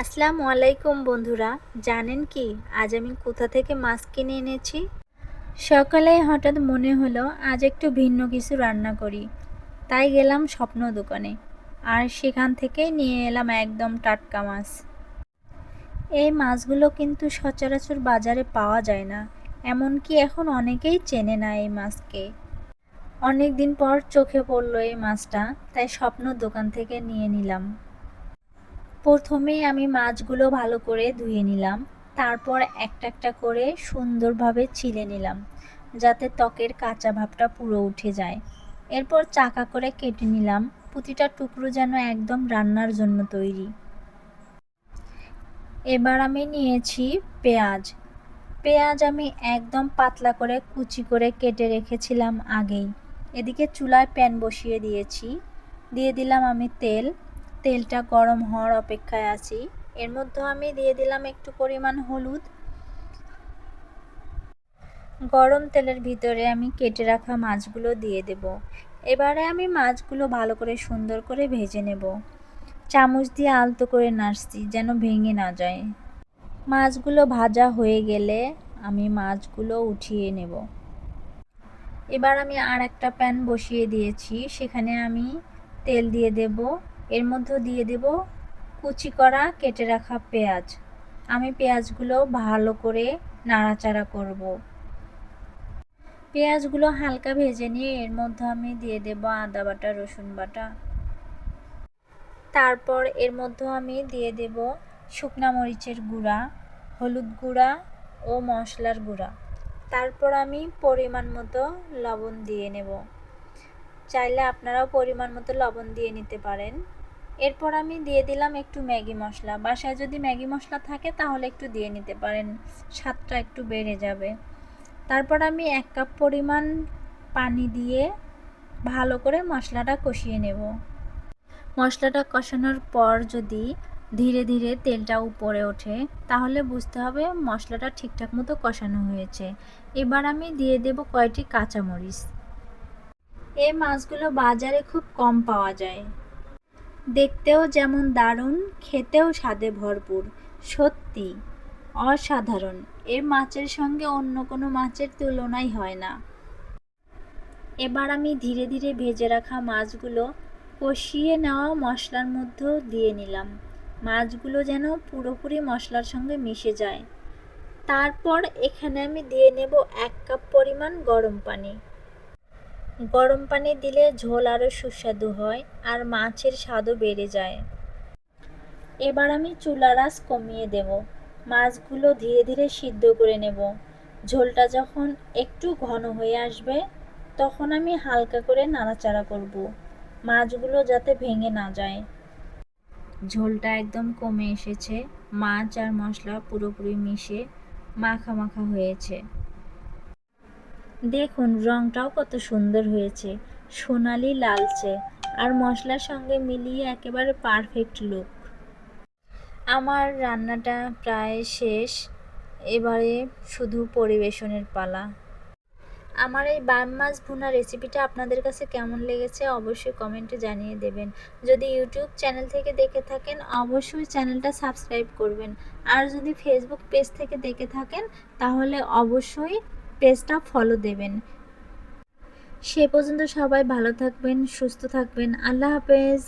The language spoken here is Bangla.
আসসালামু আলাইকুম বন্ধুরা, জানেন কি আজ আমি কোথা থেকে মাছ কিনে এনেছি? সকালে হঠাৎ মনে হলো আজ একটু ভিন্ন কিছু রান্না করি। তাই গেলাম স্বপ্ন দোকানে, আর সেখান থেকে নিয়ে এলাম একদম টাটকা মাছ। এই মাছগুলো কিন্তু সচরাচর বাজারে পাওয়া যায় না, এমনকি এখন অনেকেই চেনে না এই মাছকে। অনেক দিন পর চোখে পড়ল এই মাছটা, তাই স্বপ্ন দোকান থেকে নিয়ে নিলাম। প্রথমেই আমি মাছগুলো ভালো করে ধুয়ে নিলাম। তারপর একটা একটা করে সুন্দরভাবে ছিলে নিলাম, যাতে ত্বকের কাঁচা ভাবটা পুরো উঠে যায়। এরপর চাকা করে কেটে নিলাম, প্রতিটা টুকরো যেন একদম রান্নার জন্য তৈরি। এবার আমি নিয়েছি পেঁয়াজ। পেঁয়াজ আমি একদম পাতলা করে কুচি করে কেটে রেখেছিলাম আগেই। এদিকে চুলায় প্যান বসিয়ে দিয়েছি। দিয়ে দিলাম আমি তেল। তেলটা গরম হওয়ার অপেক্ষায় আছি। এর মধ্যে আমি দিয়ে দিলাম একটু পরিমাণ হলুদ। গরম তেলের ভিতরে আমি কেটে রাখা মাছগুলো দিয়ে দেব। এবারে আমি মাছগুলো ভালো করে সুন্দর করে ভেজে নেব। চামচ দিয়ে আলতো করে নাড়ছি যেন ভেঙে না যায়। মাছগুলো ভাজা হয়ে গেলে আমি মাছগুলো উঠিয়ে নেব। এবার আমি আর একটা প্যান বসিয়ে দিয়েছি। সেখানে আমি তেল দিয়ে দেব। এর মধ্যে দিয়ে দেব কুচি করা, কেটে রাখা পেঁয়াজ। আমি পেঁয়াজগুলো ভালো করে নাড়াচাড়া করব। পেঁয়াজগুলো হালকা ভেজে নিয়ে এর মধ্যে আমি দিয়ে দেব আদা বাটা, রসুন বাটা। তারপর এর মধ্যে আমি দিয়ে দেব শুকনা মরিচের গুঁড়া, হলুদ গুঁড়া ও মশলার গুঁড়া। তারপর আমি পরিমাণ মতো লবণ দিয়ে নেব। চাইলে আপনারাও পরিমাণ মতো লবণ দিয়ে নিতে পারেন। এরপর আমি দিয়ে দিলাম একটু ম্যাগি মশলা। বাসায় যদি ম্যাগি মশলা থাকে, তাহলে একটু দিয়ে নিতে পারেন। স্বাদটা একটু বেড়ে যাবে। তারপর আমি এক কাপ পরিমাণ পানি দিয়ে ভালো করে মশলাটা কষিয়ে নেব। মশলাটা কষানোর পর যদি ধীরে ধীরে তেলটা উপরে ওঠে, তাহলে বুঝতে হবে মশলাটা ঠিকঠাক মতো কষানো হয়েছে। এবার আমি দিয়ে দেব কয়টি কাঁচামরিচ। এই মাছগুলো বাজারে খুব কম পাওয়া যায়। দেখতেও যেমন দারুণ, খেতেও স্বাদে ভরপুর। সত্যি, অসাধারণ। এর মাছের সঙ্গে অন্য কোনো মাছের তুলনাই হয় না। এবার আমি ধীরে ধীরে ভেজে রাখা মাছগুলো কষিয়ে নেওয়া মশলার মধ্যেও দিয়ে নিলাম। মাছগুলো যেন পুরোপুরি মশলার সঙ্গে মিশে যায়। তারপর এখানে আমি দিয়ে নেব এক কাপ পরিমাণ গরম পানি। গরম পানি দিলে ঝোল আরও সুস্বাদু হয় আর মাছের স্বাদও বেড়ে যায়। এবার আমি চুলার আঁচ কমিয়ে দেব। মাছগুলো ধীরে ধীরে সিদ্ধ করে নেব। ঝোলটা যখন একটু ঘন হয়ে আসবে, তখন আমি হালকা করে নাড়াচাড়া করব। মাছগুলো যাতে ভেঙে না যায়। ঝোলটা একদম কমে এসেছে। মাছ আর মশলা পুরোপুরি মিশে মাখা মাখা হয়েছে। দেখুন, রংটাও কত সুন্দর হয়েছে। সোনালি, লালচে। আর মশলার সঙ্গে মিলিয়ে একেবারে পারফেক্ট লুক আমার রান্নাটা প্রায় শেষ। এবারে শুধু পরিবেশনের পালা। আমার এই বাম মাছ ভুনা রেসিপিটা আপনাদের কাছে কেমন লেগেছে অবশ্যই কমেন্টে জানিয়ে দেবেন। যদি ইউটিউব চ্যানেল থেকে দেখে থাকেন, অবশ্যই চ্যানেলটা সাবস্ক্রাইব করবেন। আর যদি ফেসবুক পেজ থেকে দেখে থাকেন, তাহলে অবশ্যই পেজটা ফলো দেবেন। সে পর্যন্ত সবাই ভালো থাকবেন সুস্থ থাকবেন। আল্লাহ হাফেজ।